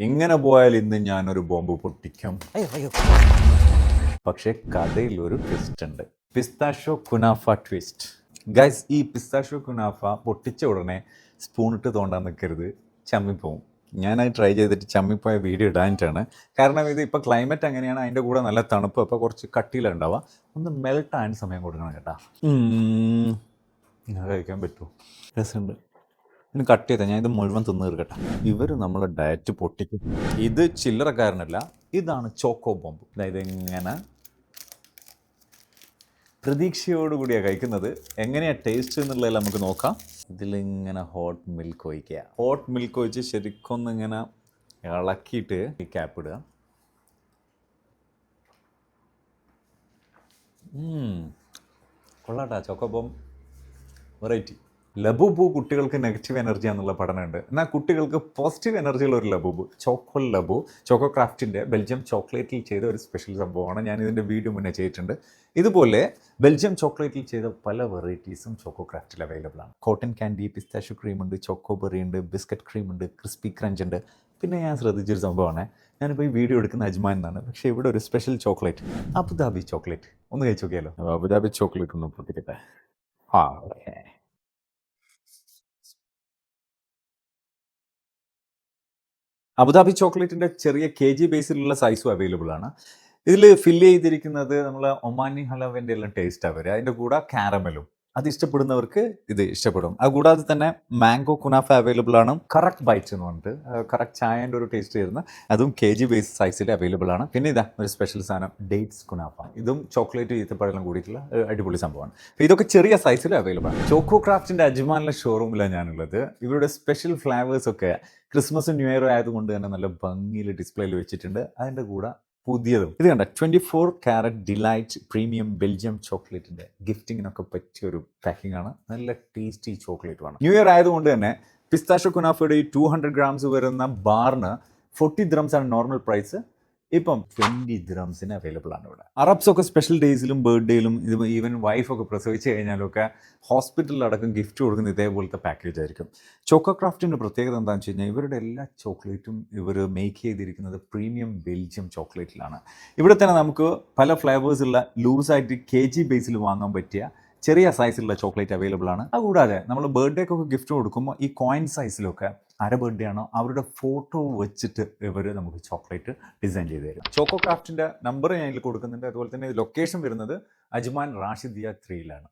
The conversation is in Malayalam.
ഇങ്ങനെ പോയാൽ ഇന്ന് ഞാനൊരു ബോംബ് പൊട്ടിക്കും. പക്ഷേ കഥയിൽ ഒരു ട്വിസ്റ്റ് ഉണ്ട്. പിസ്താഷോ കുനാഫ ട്വിസ്റ്റ് ഗൈസ് ഈ പിസ്താഷോ കുനാഫ പൊട്ടിച്ച ഉടനെ സ്പൂണിട്ട് തോണ്ടാൻ നിൽക്കരുത് ചമ്മിപ്പോവും. ഞാനത് ട്രൈ ചെയ്തിട്ട് ചമ്മിപ്പോയ വീഡിയോ ഇടാനിട്ടാണ് കാരണം ഇത് ഇപ്പോൾ ക്ലൈമറ്റ് അങ്ങനെയാണ്. അതിന്റെ കൂടെ നല്ല തണുപ്പ്. അപ്പോൾ കുറച്ച് കട്ടിയിലുണ്ടാവുക. ഒന്ന് മെൽട്ട് ആയ സമയം കൊടുക്കണം കേട്ടാ. കഴിക്കാൻ പറ്റുമോ? രസമുണ്ട്. ഇതിന് കട്ട് ചെയ്താൽ ഞാൻ ഇത് മുഴുവൻ തിന്ന് തീർക്കട്ടെ. ഇവർ നമ്മളെ ഡയറ്റ് പൊട്ടിക്കും. ഇത് ചില്ലറക്കാരനല്ല ഇതാണ് ചോക്കോ ബോംബ് അതായത് എങ്ങനെ പ്രതീക്ഷയോടുകൂടിയാണ് കഴിക്കുന്നത്. എങ്ങനെയാണ് ടേസ്റ്റ് എന്നുള്ളതെല്ലാം നമുക്ക് നോക്കാം. ഇതിലിങ്ങനെ ഹോട്ട് മിൽക്ക് ഒഴിക്കുക. ഹോട്ട് മിൽക്ക് ഒഴിച്ച് ശരിക്കൊന്ന് ഇങ്ങനെ ഇളക്കിയിട്ട് ഈ ക്യാപ്പ് ഇടുക. കൊള്ളാട്ടാ ചോക്കോബോം വെറൈറ്റി ലബൂബു കുട്ടികൾക്ക് നെഗറ്റീവ് എനർജി എന്നുള്ള പഠനമുണ്ട്. എന്നാൽ കുട്ടികൾക്ക് പോസിറ്റീവ് എനർജിയുള്ള ഒരു ലബുബു ചോക്കോ ലബു ചോക്കോ ക്രാഫ്റ്റിന്റെ ബെൽജിയം ചോക്ലേറ്റിൽ ചെയ്ത ഒരു സ്പെഷ്യൽ സംഭവമാണ്. ഞാൻ ഇതിന്റെ വീഡിയോ മുന്നേ ചെയ്തിട്ടുണ്ട്. ഇതുപോലെ ബെൽജിയം ചോക്ലേറ്റിൽ ചെയ്ത പല വെറൈറ്റീസും ചോക്കോ ക്രാഫ്റ്റിൽ അവൈലബിൾ ആണ്. കോട്ടൺ ക്യാൻഡി പിസ്താഷ്യൂ ക്രീം ഉണ്ട് ചോക്കോ ബെറി ഉണ്ട് ബിസ്ക്കറ്റ് ക്രീം ഉണ്ട് ക്രിസ്പി ക്രഞ്ച് ഉണ്ട്. പിന്നെ ഞാൻ ശ്രദ്ധിച്ചൊരു സംഭവമാണ്. ഞാനിപ്പോൾ ഈ വീഡിയോ എടുക്കുന്ന അജ്മാൻ എന്നാണ്. പക്ഷേ ഇവിടെ ഒരു സ്പെഷ്യൽ ചോക്ലേറ്റ് അബുദാബി ചോക്ലേറ്റ് ഒന്ന് കഴിച്ചു നോക്കിയാലോ? അബുദാബി ചോക്ലേറ്റ് ഒന്ന് പൊട്ടിക്കട്ടെ. ആ ഓക്കെ. അബുദാബി ചോക്ലേറ്റിന്റെ ചെറിയ കെ ജി ബേസിലുള്ള സൈസും അവൈലബിൾ ആണ്. ഇതിൽ ഫില്ല് ചെയ്തിരിക്കുന്നത് നമ്മൾ ഒമാനി ഹലവിന്റെ എല്ലാം ടേസ്റ്റാണ് വരിക. അതിന്റെ കൂടെ കാരമലും അത് ഇഷ്ടപ്പെടുന്നവർക്ക് ഇത് ഇഷ്ടപ്പെടും. അത് കൂടാതെ തന്നെ മാംഗോ കുനാഫ അവൈലബിൾ ആണ്. കറക്റ്റ് ബൈറ്റ്സ് എന്ന് പറഞ്ഞിട്ട് കറക്റ്റ് ചായന്റെ ഒരു ടേസ്റ്റ് വരുന്ന അതും കെ ജി ബേസ് സൈസിൽ അവൈലബിൾ ആണ്. പിന്നെ ഇതാ ഒരു സ്പെഷ്യൽ സാധനം ഡേറ്റ്സ് കുനാഫ ഇതും ചോക്ലേറ്റ് ഈത്തപ്പഴം കൂടിയിട്ടുള്ള അടിപൊളി സംഭവമാണ്. ഇതൊക്കെ ചെറിയ സൈസിൽ അവൈലബിൾ ആണ്. ചോക്കോ ക്രാഫ്റ്റിന്റെ അജ്മാനിലെ ഷോറൂമിലാണ് ഞാനുള്ളത്. ഇവരുടെ സ്പെഷ്യൽ ഫ്ലേവേഴ്സ് ഒക്കെ ക്രിസ്മസ് ന്യൂ ഇയർ ആയതുകൊണ്ട് തന്നെ നല്ല ഭംഗിയിൽ ഡിസ്പ്ലേയിൽ വെച്ചിട്ടുണ്ട്. അതിന്റെ കൂടെ പുതിയതും. ഇത് കണ്ട twenty four carat delight premium Belgium ചോക്ലേറ്റിന്റെ ഗിഫ്റ്റിങ്ങിനൊക്കെ പറ്റിയ ഒരു പാക്കിംഗ് ആണ് നല്ല ടേസ്റ്റി ചോക്ലേറ്റുമാണ്. ന്യൂ ഇയർ ആയതുകൊണ്ട് തന്നെ പിസ്താഷോ കുനാഫയുടെ ഈ ടു ഹൺഡ്രഡ് ഗ്രാംസ് വരുന്ന ബാറിന് ഫോർട്ടി ദ്രംസ് ആണ് നോർമൽ പ്രൈസ്. ഇപ്പം ട്വന്റി ഗ്രാംസിന് അവൈലബിൾ ആണ് ഇവിടെ. അറബ്സ് ഒക്കെ സ്പെഷ്യൽ ഡേയ്സിലും ബർത്ത്ഡേയിലും ഇത് ഈവൻ വൈഫൊക്കെ പ്രസവിച്ച് കഴിഞ്ഞാലൊക്കെ ഹോസ്പിറ്റലിലടക്കം ഗിഫ്റ്റ് കൊടുക്കുന്ന ഇതേപോലത്തെ പാക്കേജ് ആയിരിക്കും. ചോക്കോ ക്രാഫ്റ്റിന്റെ പ്രത്യേകത എന്താണെന്ന് വെച്ച് കഴിഞ്ഞാൽ ഇവരുടെ എല്ലാ ചോക്ലേറ്റും ഇവർ മേക്ക് ചെയ്തിരിക്കുന്നത് പ്രീമിയം ബെൽജിയം ചോക്ലേറ്റിലാണ് ഇവിടെ തന്നെ നമുക്ക് പല ഫ്ലേവേഴ്സുള്ള ലൂസായിട്ട് കെ ജി ബേസിൽ വാങ്ങാൻ പറ്റിയ ചെറിയ സൈസിലുള്ള ചോക്ലേറ്റ് അവൈലബിൾ ആണ്. അതുകൂടാതെ നമ്മൾ ബർത്ത്ഡേക്കൊക്കെ ഗിഫ്റ്റ് കൊടുക്കുമ്പോൾ ഈ കോയിൻ സൈസിലൊക്കെ ആരെ ബർത്ത്ഡേ ആണോ അവരുടെ ഫോട്ടോ വെച്ചിട്ട് ഇവർ നമുക്ക് ചോക്ലേറ്റ് ഡിസൈൻ ചെയ്ത് തരും. ചോക്കോ ക്രാഫ്റ്റിന്റെ നമ്പർ ഞാൻ ഇതിൽ കൊടുക്കുന്നുണ്ട്. അതുപോലെ തന്നെ ലൊക്കേഷൻ വരുന്നത് അജ്മാൻ റാഷിദിയ ത്രീയിലാണ്